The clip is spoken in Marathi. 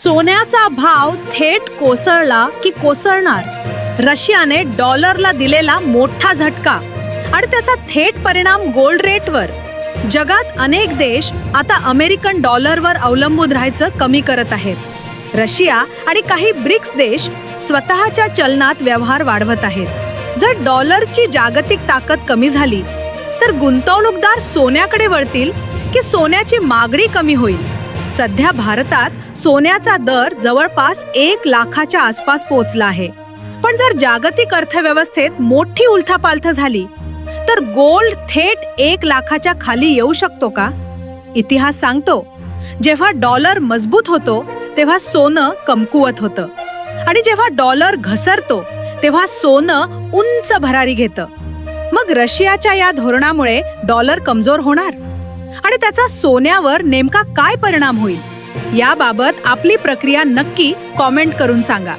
सोन्याचा भाव थेट कोसळला की कोसळणार? रशियाने डॉलरला दिलेला मोठा झटका आणि त्याचा थेट परिणाम गोल्ड रेटवर. जगात अनेक देश आता अमेरिकन डॉलरवर अवलंबून राहायचं कमी करत आहेत. रशिया आणि काही ब्रिक्स देश स्वतःच्या चलनात व्यवहार वाढवत आहेत. जर डॉलरची जागतिक ताकद कमी झाली तर गुंतवणूकदार सोन्याकडे वळतील की सोन्याची मागणी कमी होईल? सध्या भारतात सोन्याचा दर जवळपास एक लाखाच्या आसपास पोहोचला आहे. पण जर जागतिक अर्थव्यवस्थेत मोठी उलथापालथ झाली तर गोल्ड थेट एक लाखाच्या खाली येऊ शकतो का? इतिहास सांगतो जेव्हा डॉलर मजबूत होतो तेव्हा सोनं कमकुवत होतं. आणि जेव्हा डॉलर घसरतो तेव्हा सोनं उंच भरारी घेतं. मग रशियाच्या या धोरणामुळे डॉलर कमजोर होणार? आणि त्याचा सोन्यावर नेमका काय परिणाम होईल? याबाबत आपली प्रक्रिया नक्की कॉमेंट करून सांगा.